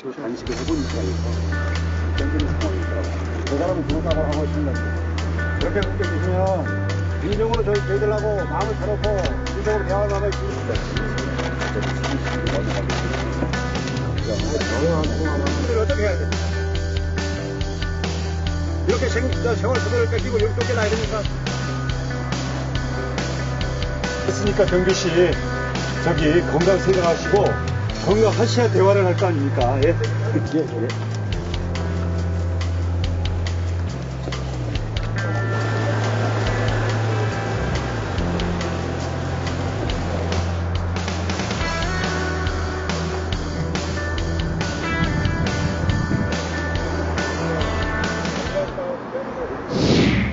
저도 단식을 해보니까 이거 견디는 상황이더라고요. 저 사람은 좋은 사고를 하고 있습니다. 그렇게 느껴지시면 진정으로 저희 저희들하고 마음을 터놓고 진정으로 대화를 나눠 주시면 어떻게 해야 돼? 이렇게 생, 저 세월 그대로 뺏기고 여기 쫓겨나야 되니까. 했으니까 경규 씨 저기 건강 생각하시고 건강하셔야 대화를 할 거 아닙니까? 예? 예, 예.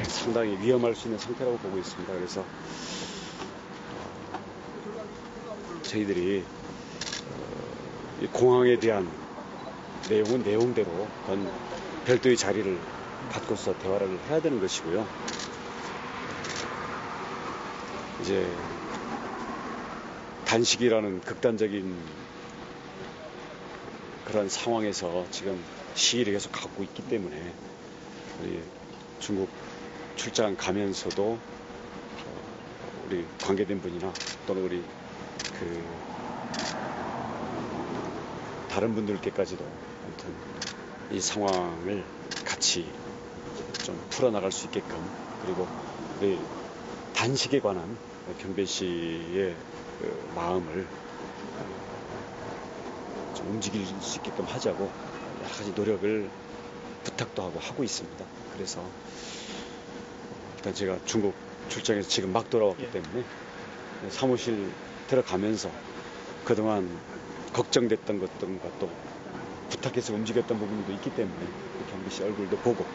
상당히 위험할 수 있는 상태라고 보고 있습니다. 그래서 어, 저희들이 어, 이 공항에 대한 내용은 내용대로 그건 별도의 자리를 갖고서 대화를 해야 되는 것이고요. 이제 단식이라는 극단적인 그런 상황에서 지금 시위를 계속 갖고 있기 때문에 우리 중국 출장 가면서도 어, 우리 관계된 분이나 또는 우리 그 다른 분들께까지도 아무튼 이 상황을 같이 좀 풀어나갈 수 있게끔 그리고 우리 단식에 관한 경배 씨의 그 마음을 어, 좀 움직일 수 있게끔 하자고 여러 가지 노력을 부탁도 하고 하고 있습니다. 그래서 일단 제가 중국 출장에서 지금 막 돌아왔기 때문에 사무실 들어가면서 그동안 걱정됐던 것들과 또 부탁해서 움직였던 부분도 있기 때문에 경비 씨 얼굴도 보고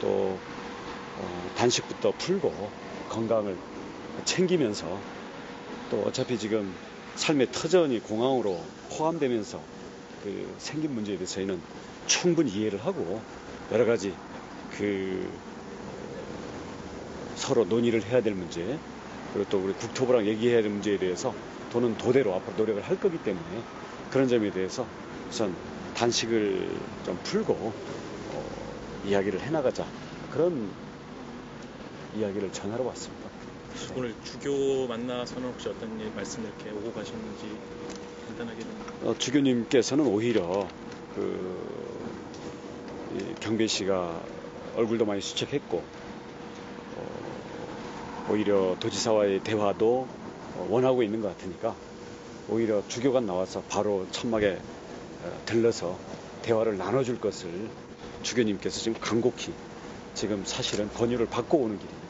또 어, 단식부터 풀고 건강을 챙기면서 또 어차피 지금 삶의 터전이 공항으로 포함되면서 그 생긴 문제에 대해서 저희는 충분히 이해를 하고 여러 가지 그 서로 논의를 해야 될 문제 그리고 또 우리 국토부랑 얘기해야 될 문제에 대해서 도는 도대로 앞으로 노력을 할 거기 때문에 그런 점에 대해서 우선 단식을 좀 풀고 어, 이야기를 해나가자. 그런 이야기를 전하러 왔습니다. 오늘 주교 만나서는 혹시 어떤 일 말씀 이렇게 오고 가셨는지 간단하게 좀. 어, 주교님께서는 오히려 그이 경배 씨가 얼굴도 많이 수척했고 어, 오히려 도지사와의 대화도 어, 원하고 있는 것 같으니까 오히려 주교가 나와서 바로 천막에 어, 들러서 대화를 나눠줄 것을 주교님께서 지금 간곡히 지금 사실은 권유를 받고 오는 길입니다.